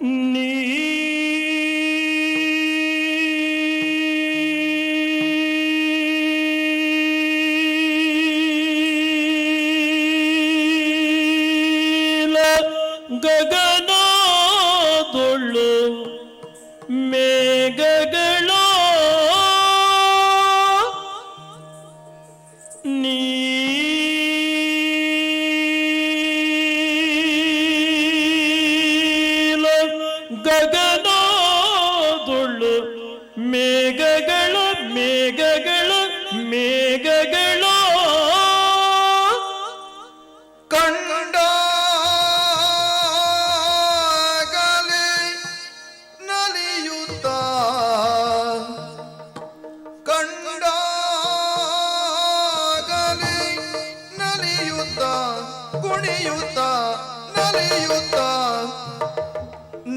நீ ಗಗನಾದೊಳ್ಳು ಮೇಘಗಳ ನೀ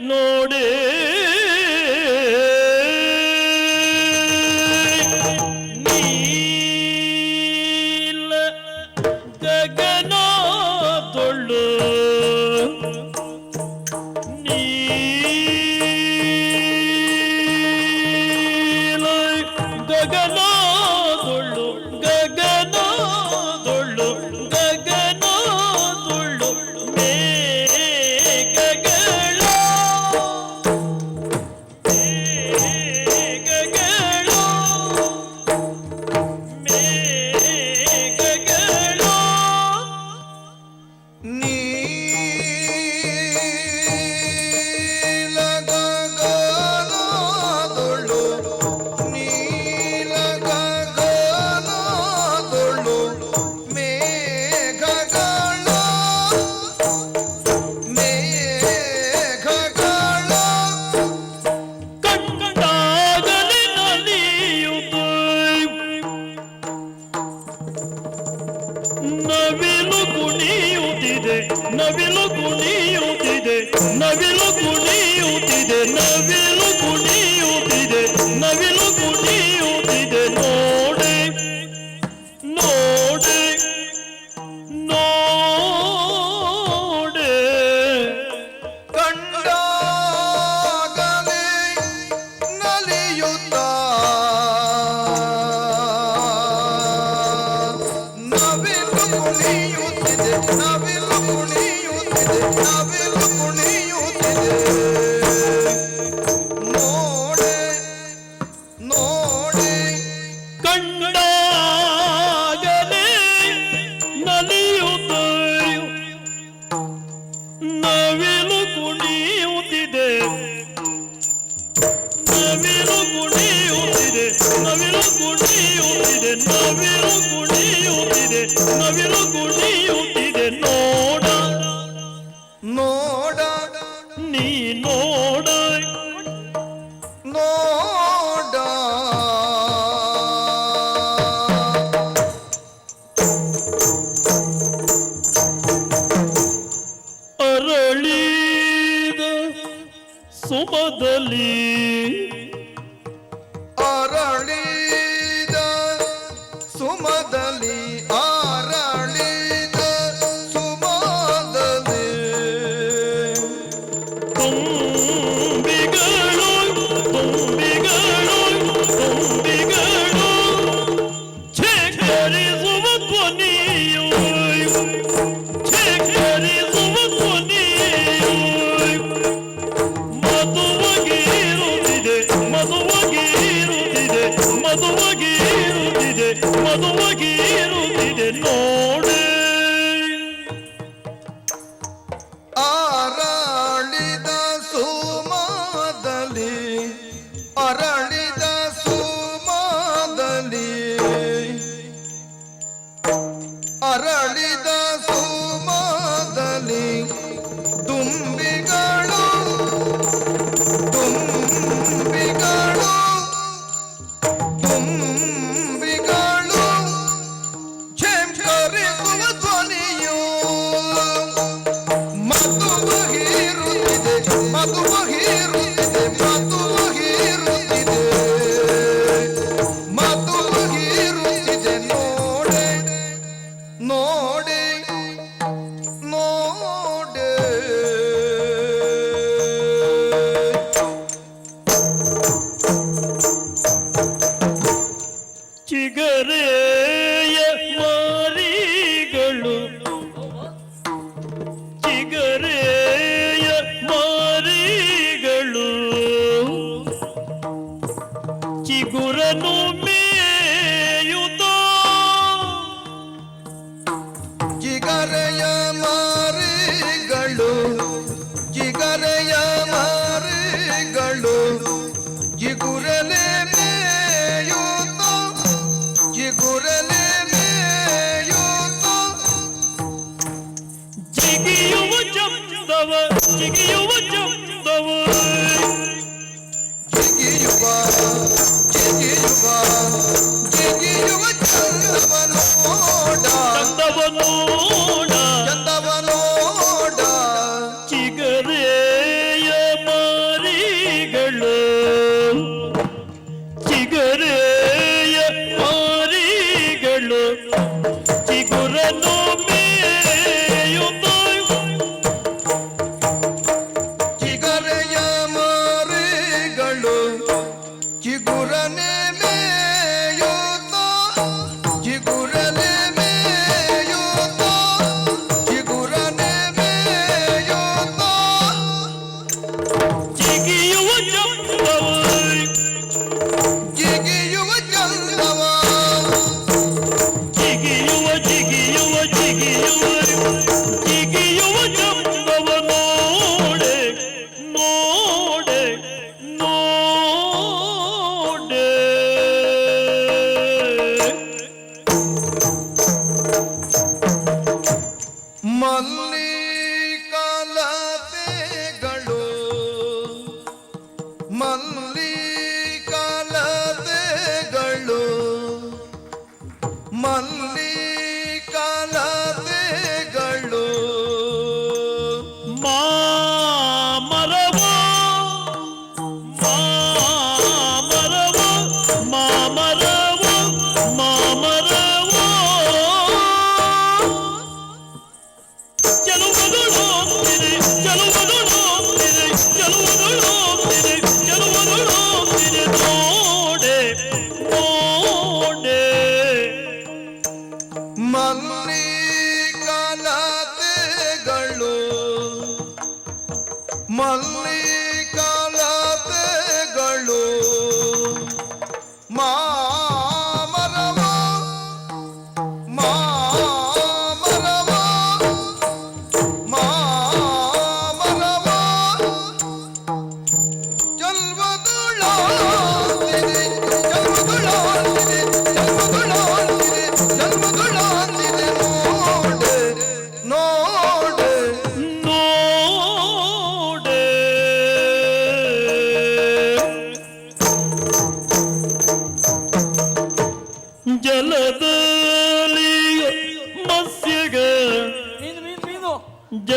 ನೋಡೇ ಕುಣಿಯುತ್ತಿದೆ ನವಿಲು ಕುಣಿಯುತ್ತಿದೆ ನವಿಲು ಕುಣಿಯುತ್ತಿದೆ ನವಿಲು ಕುಣಿಯುತ್ತಿದೆ. ನೋಡಿ ನೋಡಿ ನೋಡಿ. ಕಂಡಾಗಲೇ ನಲಿಯುತ್ತ? ನವಿಲು ಕುಣಿಯುತ್ತಿದೆ 我的脸。Purani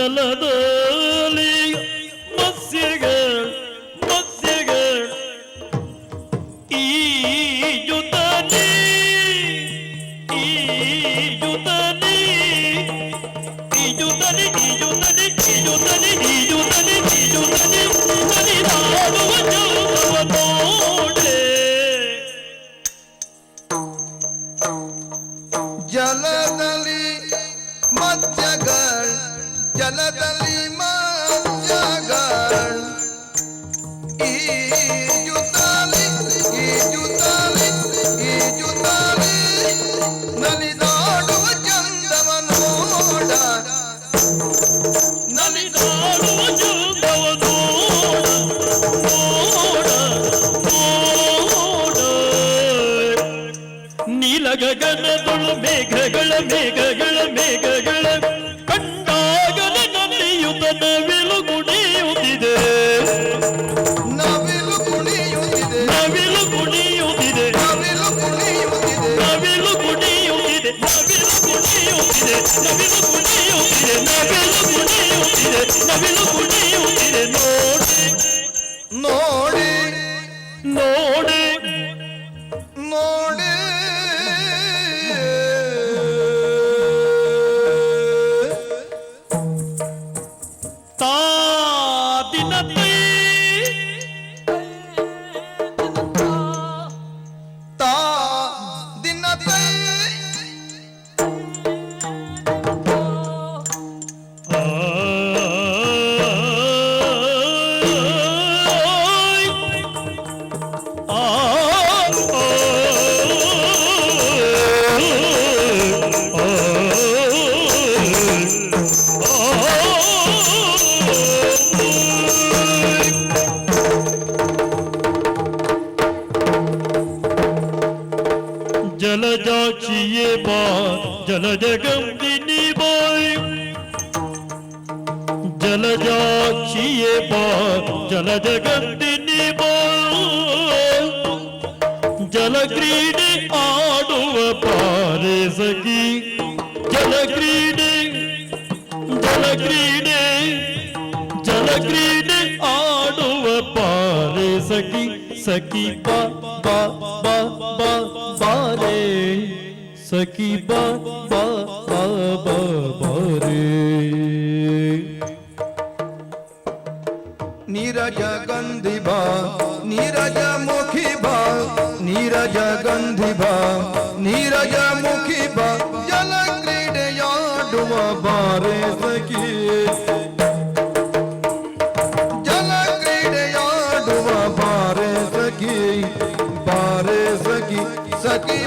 ಜಲದಲ್ಲಿ None జల జగత్తిని జಲ క్రీಡೆ ఆడువ పారే సఖీ జల క్రీಡೆ జల క్రీಡೆ జల క్రీಡೆ ఆడువ పారే సఖీ సఖీ పా పా పా పా పారే సఖీ పా పా పా नीरज गंधि भा नीरज मुखी भा नीरज गंधि भा नीरज मुखी भा जल क्रीडया डुआ बारे सखी जल क्रीडया डुआ बारे सखी बारे सखी सखी